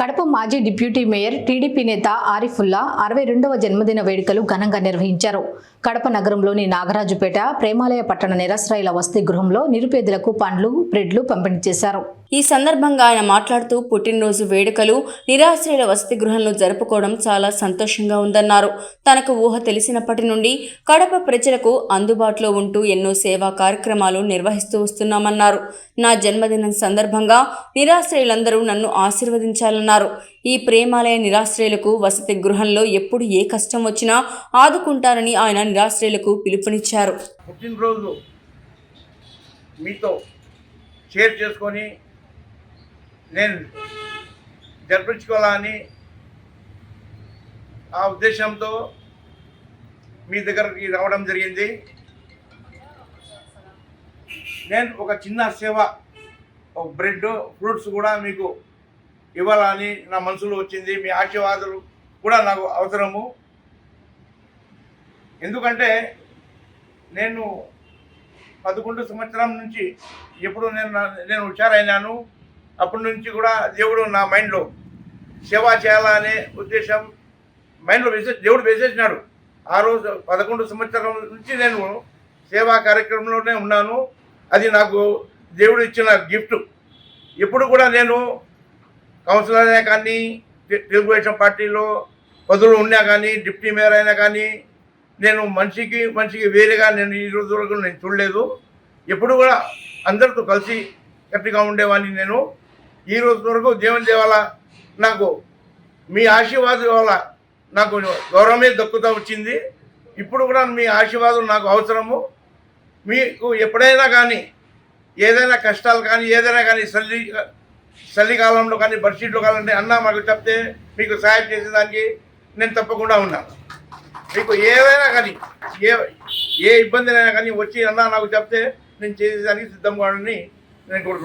కడప మాజీ deputy mayor TDP నేత ఆరిఫుల్లా అరవై రెండవ జన్మదిన వేడుకలు ఘనంగా నిర్వహించారు. కడప నగరంలోని నాగరాజుపేట ప్రేమాలయ పట్టణ నిరాశ్రయుల వసతి గృహంలో నిరుపేదలకు పండ్లు బ్రెడ్లు పంపిణీ చేశారు. ఈ సందర్భంగా ఆయన మాట్లాడుతూ పుట్టినరోజు వేడుకలు నిరాశ్రయుల వసతి గృహంలో జరుపుకోవడం చాలా సంతోషంగా ఉందన్నారు. తనకు ఊహ తెలిసినప్పటి నుండి కడప ప్రజలకు అందుబాటులో ఉంటూ ఎన్నో సేవా కార్యక్రమాలు నిర్వహిస్తూ వస్తున్నామన్నారు. నా జన్మదినం సందర్భంగా నిరాశ్రయులందరూ నన్ను ఆశీర్వదించాలన్నారు. ఈ ప్రేమాలయ నిరాశ్రయులకు వసతి గృహంలో ఎప్పుడు ఏ కష్టం వచ్చినా ఆదుకుంటారని ఆయన నిరాశ్రయులకు పిలుపునిచ్చారు. పుట్టినరోజు మీతో షేర్ చేసుకొని నేను జరిపించుకోవాలని ఆ ఉద్దేశంతో మీ దగ్గరికి రావడం జరిగింది. నేను ఒక చిన్న సేవ ఒక బ్రెడ్ ఫ్రూట్స్ కూడా మీకు ఇవ్వాలని నా మనసులో వచ్చింది. మీ ఆశీర్వాదాలు కూడా నాకు అవసరము. ఎందుకంటే నేను పదకొండు సంవత్సరం నుంచి ఎప్పుడు నేను నేను హుషారైనాను. అప్పటి నుంచి కూడా దేవుడు నా మైండ్లో సేవ చేయాలనే ఉద్దేశం మైండ్లో వేసే దేవుడు వేసేసినాడు ఆ రోజు పదకొండు సంవత్సరం నుంచి నేను సేవా కార్యక్రమంలోనే ఉన్నాను. అది నాకు దేవుడు ఇచ్చిన గిఫ్ట్. ఎప్పుడు కూడా నేను కౌన్సిలర్ అయినా కానీ తెలుగుదేశం పార్టీలో పదులు ఉన్నా కానీ డిప్యూటీ మేయర్ అయినా కానీ నేను మనిషికి మనిషికి వేరేగా నేను ఈ రోజు వరకు నేను చూడలేదు. ఎప్పుడు కూడా అందరితో కలిసి గట్టిగా ఉండేవాడిని నేను. ఈ రోజు వరకు జీవన దేవాల నాకు మీ ఆశీర్వాదం వల్ల నాకు గౌరవమే దక్కుతూ వచ్చింది. ఇప్పుడు కూడా మీ ఆశీర్వాదం నాకు అవసరము. మీకు ఎప్పుడైనా కానీ ఏదైనా కష్టాలు కానీ ఏదైనా కానీ చలి చలికాలంలో కానీ బడ్షీట్లో కావాలంటే అన్న మాకు చెప్తే మీకు సహాయం చేసేదానికి నేను తప్పకుండా ఉన్నాను మీకు ఏదైనా కానీ ఏ ఏ ఇబ్బందినైనా కానీ వచ్చి అన్న నాకు చెప్తే నేను చేసేదానికి సిద్ధంగా ఉండని నేను కోరుకుంటున్నాను